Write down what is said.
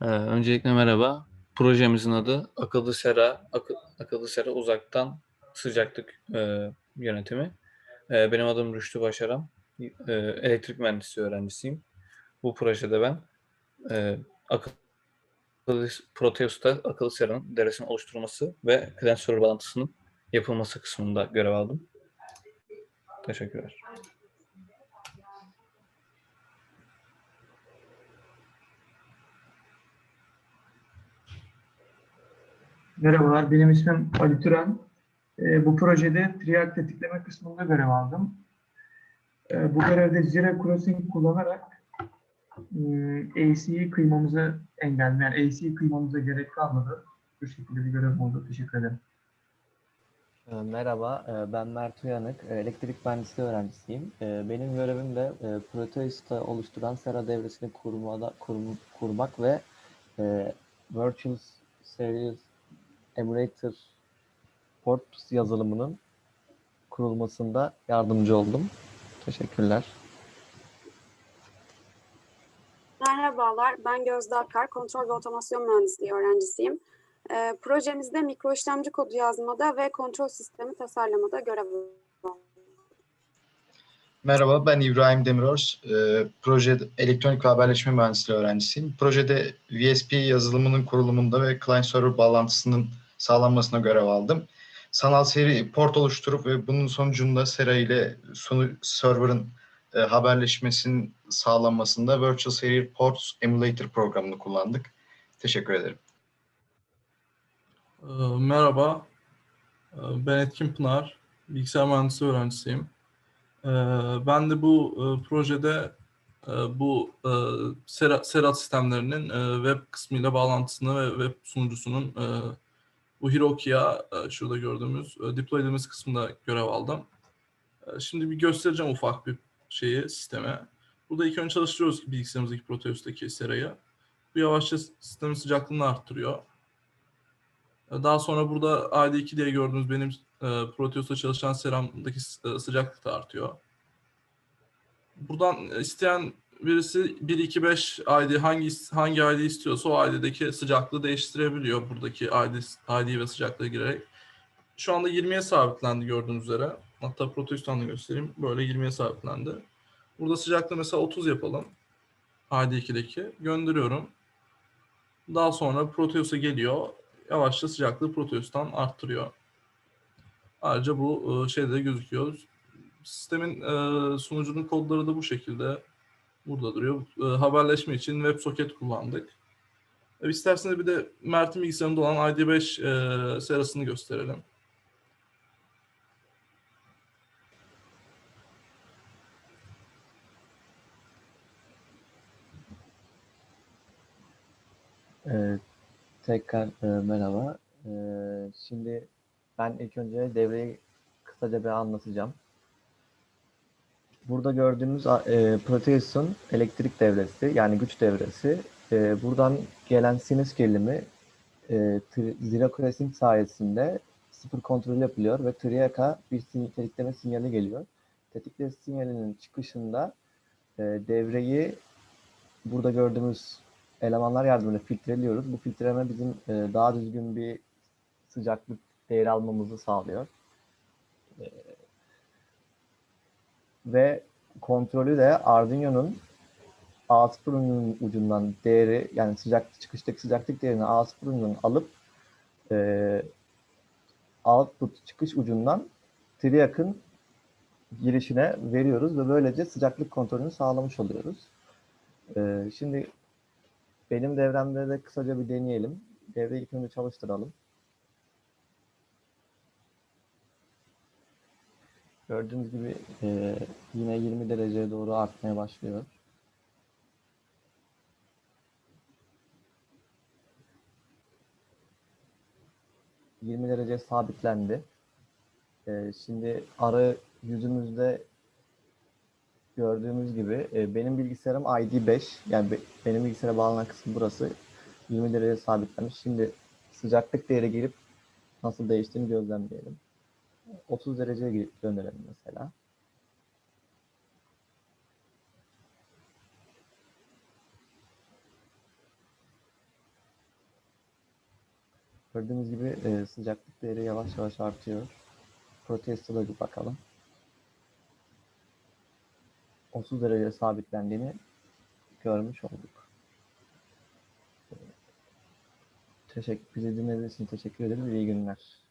Ee, öncelikle merhaba. Projemizin adı Akıllı Sera, Akı- Akıllı Sera Uzaktan Sıcaklık e, Yönetimi. E, benim adım Rüştü Başaran. E, elektrik mühendisliği öğrencisiyim. Bu projede ben e, akıllı Proteus'ta akıllı seranın deresinin oluşturulması ve server bağlantısının yapılması kısmında görev aldım. Teşekkürler. Merhabalar, benim ismim Ali Türen. Ee, bu projede trial tetikleme kısmında görev aldım. Ee, bu görevde Jira Crossing kullanarak e, AC'yi kıymamızı engelleyen, yani AC'yi kıymamıza gerek kalmadı. Bu şekilde bir görev oldu. Teşekkür ederim. E, Merhaba, e, ben Mert Uyanık, e, elektrik mühendisliği öğrencisiyim. E, Benim görevim de e, Proteus'ta oluşturan Sera devresini kurmada, kurum- kurmak ve e, Virtual Series Emulator port yazılımının kurulmasında yardımcı oldum. Teşekkürler. Merhabalar, ben Gözde Akar, kontrol ve otomasyon mühendisliği öğrencisiyim. Ee, projemizde mikro işlemci kodu yazmada ve kontrol sistemi tasarlamada görev aldım. Merhaba, ben İbrahim Demiröz. Ee, proje elektronik ve haberleşme mühendisliği öğrencisiyim. Projede VSP yazılımının kurulumunda ve client server bağlantısının sağlanmasına görev aldım. Sanal seri port oluşturup ve bunun sonucunda Sera ile sonu server'ın e, haberleşmesinin sağlanmasında Virtual Serial Ports Emulator programını kullandık. Teşekkür ederim. Ee, Merhaba, Ee, ben Etkin Pınar, bilgisayar mühendisliği öğrencisiyim. Ee, Ben de bu e, projede e, bu e, Sera- Serhat sistemlerinin web kısmıyla bağlantısını ve web sunucusunun bu Heroku'ya e, şurada gördüğümüz e, deploy edilmesi kısmında görev aldım. E, Şimdi bir göstereceğim ufak bir şeyi, sisteme. Burada ilk önce çalıştırıyoruz bilgisayarımızdaki Proteus'taki Sera'yı. Bu yavaşça sistemin sıcaklığını arttırıyor. Daha sonra burada ID2 diye gördüğünüz benim Proteus'ta çalışan seramdaki sıcaklık da artıyor. Buradan isteyen birisi 125 ID hangi hangi ID istiyorsa o ID'deki sıcaklığı değiştirebiliyor buradaki ID, ID ve sıcaklığı girerek. Şu anda 20'ye sabitlendi gördüğünüz üzere. Hatta Proteus'tan da göstereyim. Böyle 20'ye sabitlendi. Burada sıcaklığı mesela 30 yapalım. ID2'deki. Gönderiyorum. Daha sonra Proteus'a geliyor yavaşça sıcaklığı Proteus'tan arttırıyor. Ayrıca bu e, şeyde de gözüküyor. Sistemin e, sunucunun kodları da bu şekilde burada duruyor. E, haberleşme için WebSocket kullandık. E, isterseniz bir de Mert'in bilgisayarında olan ID5 e, serasını gösterelim. Ee, Tekrar e, merhaba. Ee, Şimdi ben ilk önce devreyi kısaca bir anlatacağım. Burada gördüğümüz e, Proteus'un elektrik devresi yani güç devresi. E, buradan gelen sinüs gerilimi e, crossing sayesinde sıfır kontrol yapılıyor ve TRIAC'a bir sin- tetikleme sinyali geliyor. Tetikleme sinyalinin çıkışında e, devreyi burada gördüğümüz elemanlar yardımıyla filtreliyoruz. Bu filtreleme bizim e, daha düzgün bir sıcaklık değeri almamızı sağlıyor. E, ve kontrolü de Arduino'nun A0 ucunun ucundan değeri yani sıcak çıkıştaki sıcaklık değerini A0 ucundan alıp e, output çıkış ucundan TRIAC'ın girişine veriyoruz ve böylece sıcaklık kontrolünü sağlamış oluyoruz. E, şimdi benim devremde de kısaca bir deneyelim. Devreyi ilk önce çalıştıralım. Gördüğünüz gibi e, yine 20 dereceye doğru artmaya başlıyor. ...20 derece sabitlendi. E, şimdi arı yüzümüzde gördüğümüz gibi e, benim bilgisayarım ID5 yani be- benim bilgisayara bağlanan kısım burası 20 derece sabitlenmiş. Şimdi sıcaklık değeri girip nasıl değiştiğini gözlemleyelim. 30 dereceye dönelim mesela. Gördüğünüz gibi e, sıcaklık değeri yavaş yavaş artıyor. Protesto'da bir bakalım. 30 dereceye sabitlendiğini görmüş olduk. Teşekkür, bizi dinlediğiniz için teşekkür ederim. İyi günler.